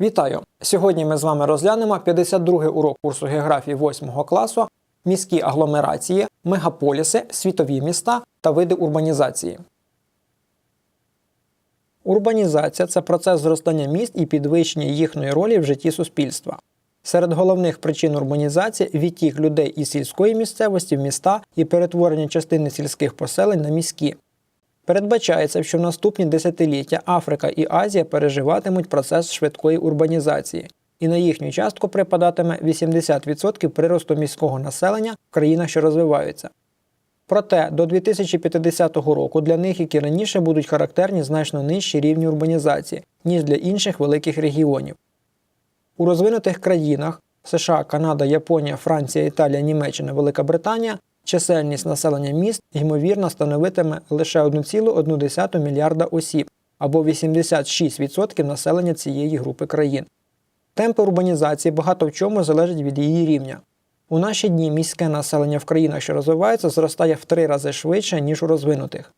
Вітаю! Сьогодні ми з вами розглянемо 52-й урок курсу географії 8 класу міські агломерації, мегаполіси, світові міста та види урбанізації. Урбанізація це процес зростання міст і підвищення їхньої ролі в житті суспільства. Серед головних причин урбанізації відтік людей із сільської місцевості в міста і перетворення частини сільських поселень на міські. Передбачається, що в наступні десятиліття Африка і Азія переживатимуть процес швидкої урбанізації, і на їхню частку припадатиме 80% приросту міського населення в країнах, що розвиваються. Проте до 2050 року для них, як і раніше, будуть характерні значно нижчі рівні урбанізації, ніж для інших великих регіонів. У розвинутих країнах США, Канада, Японія, Франція, Італія, Німеччина, Велика Британія чисельність населення міст ймовірно становитиме лише 1,1 мільярда осіб або 86% населення цієї групи країн. Темпи урбанізації багато в чому залежать від її рівня. У наші дні міське населення в країнах, що розвиваються, зростає в три рази швидше, ніж у розвинутих.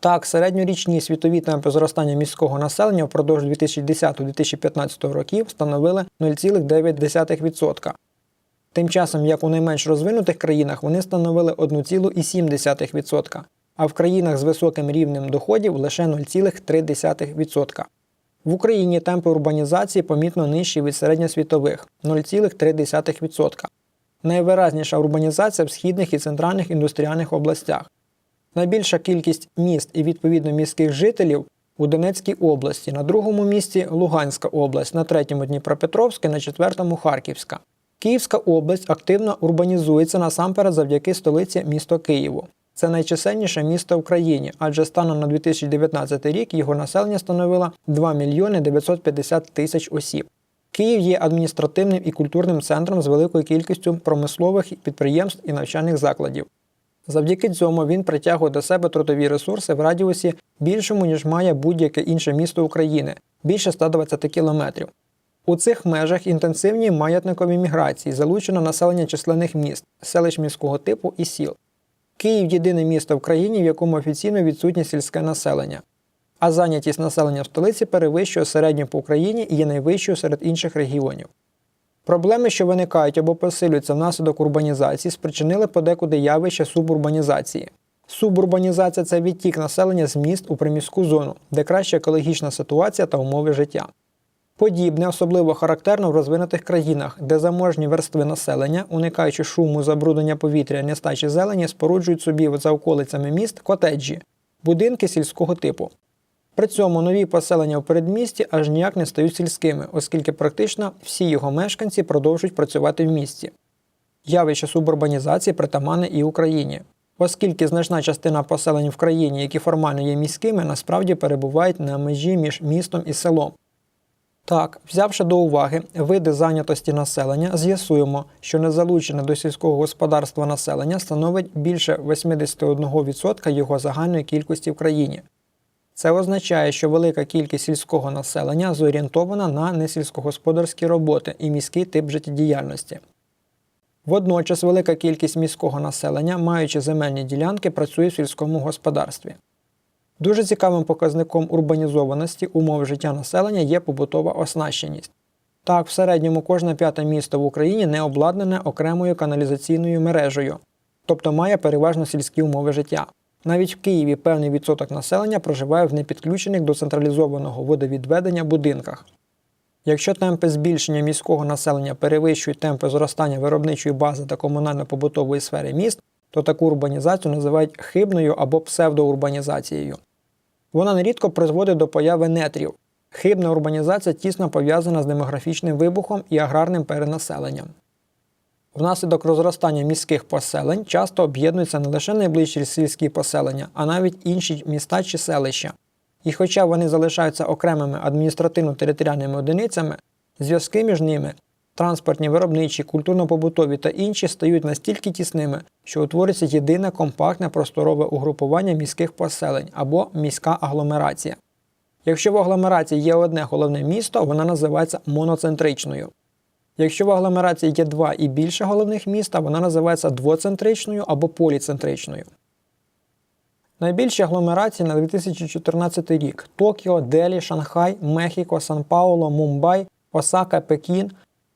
Так, середньорічні світові темпи зростання міського населення впродовж 2010-2015 років становили 0,9%. Тим часом, як у найменш розвинутих країнах вони становили 1,7%, а в країнах з високим рівнем доходів лише 0,3%. В Україні темпи урбанізації помітно нижчі від середньосвітових 0,3%. Найвиразніша урбанізація в східних і центральних індустріальних областях. Найбільша кількість міст і відповідно міських жителів у Донецькій області, на другому місці Луганська область, на третьому Дніпропетровська, на четвертому Харківська. Київська область активно урбанізується насамперед завдяки столиці місто Києву. Це найчисельніше місто в країні, адже станом на 2019 рік його населення становило 2 мільйони 950 тисяч осіб. Київ є адміністративним і культурним центром з великою кількістю промислових підприємств і навчальних закладів. Завдяки цьому він притягує до себе трудові ресурси в радіусі більшому, ніж має будь-яке інше місто України більше 120 кілометрів. У цих межах інтенсивні маятникові міграції, залучено населення численних міст, селищ міського типу і сіл. Київ єдине місто в країні, в якому офіційно відсутнє сільське населення, а зайнятість населення в столиці перевищує середню по Україні і є найвищою серед інших регіонів. Проблеми, що виникають або посилюються внаслідок урбанізації, спричинили подекуди явище субурбанізації. Субурбанізація це відтік населення з міст у приміську зону, де краща екологічна ситуація та умови життя. Подібне особливо характерно в розвинутих країнах, де заможні верстви населення, уникаючи шуму, забруднення повітря, нестачі зелені, споруджують собі за околицями міст котеджі, будинки сільського типу. При цьому нові поселення в передмісті аж ніяк не стають сільськими, оскільки практично всі його мешканці продовжують працювати в місті. Явище субурбанізації притаманне і Україні, оскільки значна частина поселень в країні, які формально є міськими, насправді перебувають на межі між містом і селом. Так, взявши до уваги види зайнятості населення, з'ясуємо, що незалучене до сільського господарства населення становить більше 81% його загальної кількості в країні. Це означає, що велика кількість сільського населення зорієнтована на несільськогосподарські роботи і міський тип життєдіяльності. Водночас велика кількість міського населення, маючи земельні ділянки, працює в сільському господарстві. Дуже цікавим показником урбанізованості умов життя населення є побутова оснащеність. Так, в середньому кожне п'яте місто в Україні не обладнане окремою каналізаційною мережею, тобто має переважно сільські умови життя. Навіть в Києві певний відсоток населення проживає в непідключених до централізованого водовідведення будинках. Якщо темпи збільшення міського населення перевищують темпи зростання виробничої бази та комунально-побутової сфери міст, то таку урбанізацію називають хибною або псевдоурбанізацією. Вона нерідко призводить до появи нетрів. Хибна урбанізація тісно пов'язана з демографічним вибухом і аграрним перенаселенням. Внаслідок розростання міських поселень часто об'єднуються не лише найближчі сільські поселення, а навіть інші міста чи селища. І хоча вони залишаються окремими адміністративно-територіальними одиницями, зв'язки між ними транспортні, виробничі, культурно-побутові та інші стають настільки тісними, що утворюється єдине компактне просторове угрупування міських поселень або міська агломерація. Якщо в агломерації є одне головне місто, вона називається моноцентричною. Якщо в агломерації є два і більше головних міста, вона називається двоцентричною або поліцентричною. Найбільші агломерації на 2014 рік Токіо, Делі, Шанхай, Мехіко, Сан-Пауло, Мумбай, Осака, Пекін.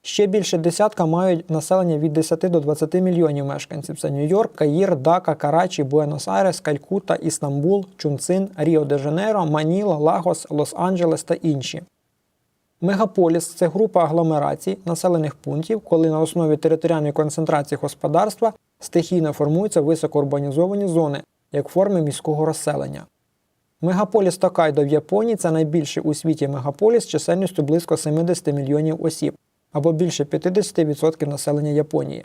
Ще більше десятка мають населення від 10 до 20 мільйонів мешканців. Це Нью-Йорк, Каїр, Дака, Карачі, Буенос-Айрес, Калькутта, Істамбул, Чунцин, Ріо-де-Жанейро, Маніла, Лагос, Лос-Анджелес та інші. Мегаполіс це група агломерацій населених пунктів, коли на основі територіальної концентрації господарства стихійно формуються високоурбанізовані зони як форми міського розселення. Мегаполіс Токайдо в Японії це найбільший у світі мегаполіс з чисельністю близько 70 мільйонів осіб або більше 50% населення Японії.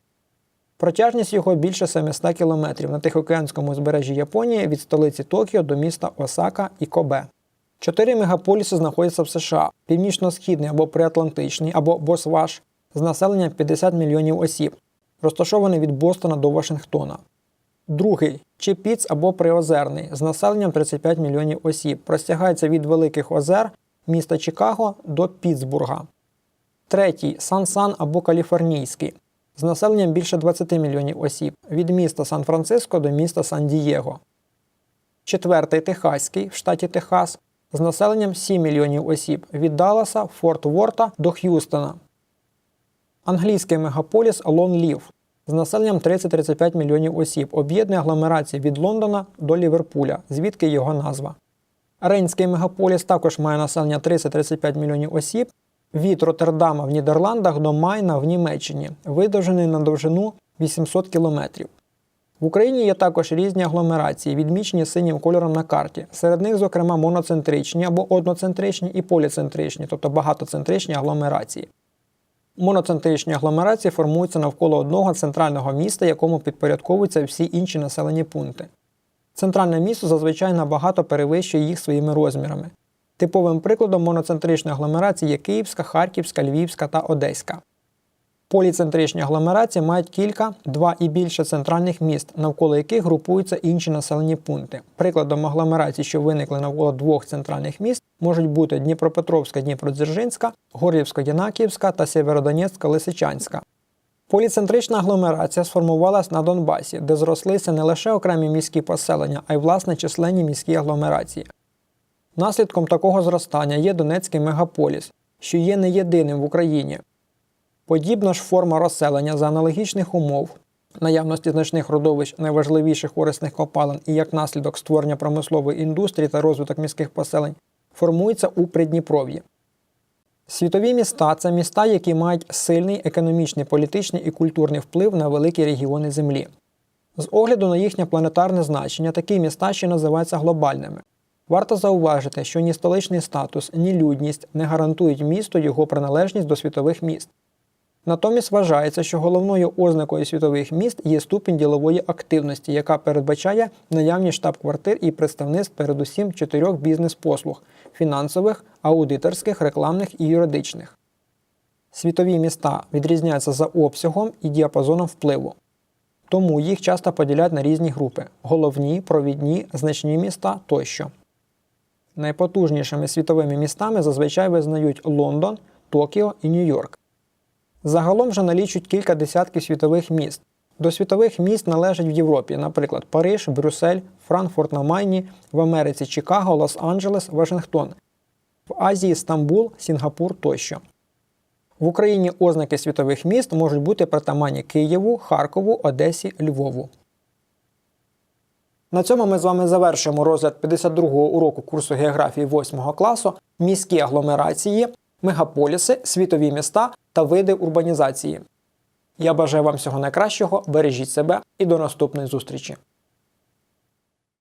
Протяжність його більше 700 кілометрів на Тихоокеанському узбережжі Японії від столиці Токіо до міста Осака і Кобе. Чотири мегаполіси знаходяться в США: Північно-Східний або Приатлантичний, або Босваш з населенням 50 мільйонів осіб, розташований від Бостона до Вашингтона. Другий Чепіц або Приозерний з населенням 35 мільйонів осіб, простягається від Великих Озер міста Чикаго до Пітсбурга. Третій Сан-Сан або Каліфорнійський з населенням більше 20 мільйонів осіб від міста Сан-Франциско до міста Сан-Дієго. Четвертий Техаський в штаті Техас з населенням 7 мільйонів осіб від Далласа, Форт Ворта до Х'юстона. Англійський мегаполіс Лон Лів з населенням 30-35 мільйонів осіб об'єднує агломерації від Лондона до Ліверпуля, звідки його назва. Рейнський мегаполіс також має населення 30-35 мільйонів осіб від Роттердама в Нідерландах до Майна в Німеччині, видовжений на довжину 800 кілометрів. В Україні є також різні агломерації, відмічені синім кольором на карті. Серед них, зокрема, моноцентричні або одноцентричні і поліцентричні, тобто багатоцентричні агломерації. Моноцентричні агломерації формуються навколо одного центрального міста, якому підпорядковуються всі інші населені пункти. Центральне місто зазвичай набагато перевищує їх своїми розмірами. Типовим прикладом моноцентричної агломерації є Київська, Харківська, Львівська та Одеська. Поліцентричні агломерації мають кілька, два і більше центральних міст, навколо яких групуються інші населені пункти. Прикладом агломерацій, що виникли навколо двох центральних міст, можуть бути Дніпропетровська, Дніпродзержинська, Горлівсько-Янакіївська та Сєвєродонецька-Лисичанська. Поліцентрична агломерація сформувалась на Донбасі, де зрослися не лише окремі міські поселення, а й власне численні міські агломерації. Наслідком такого зростання є Донецький мегаполіс, що є не єдиним в Україні. Подібна ж форма розселення за аналогічних умов, наявності значних родовищ найважливіших корисних копалин і як наслідок створення промислової індустрії та розвиток міських поселень формується у Придніпров'ї. Світові міста це міста, які мають сильний економічний, політичний і культурний вплив на великі регіони Землі. З огляду на їхнє планетарне значення, такі міста ще називаються глобальними. Варто зауважити, що ні столичний статус, ні людність не гарантують місту його приналежність до світових міст. Натомість вважається, що головною ознакою світових міст є ступінь ділової активності, яка передбачає наявність штаб-квартир і представництв передусім чотирьох бізнес-послуг фінансових, аудиторських, рекламних і юридичних. Світові міста відрізняються за обсягом і діапазоном впливу. Тому їх часто поділяють на різні групи головні, провідні, значні міста тощо. Найпотужнішими світовими містами зазвичай визнають Лондон, Токіо і Нью-Йорк. Загалом же налічують кілька десятків світових міст. До світових міст належать в Європі, наприклад, Париж, Брюссель, Франкфурт на Майні, в Америці Чикаго, Лос-Анджелес, Вашингтон, в Азії Стамбул, Сінгапур тощо. В Україні ознаки світових міст можуть бути притаманні Києву, Харкову, Одесі, Львову. На цьому ми з вами завершуємо розгляд 52-го уроку курсу географії 8 класу, міські агломерації, мегаполіси, світові міста та види урбанізації. Я бажаю вам всього найкращого, бережіть себе і до наступної зустрічі!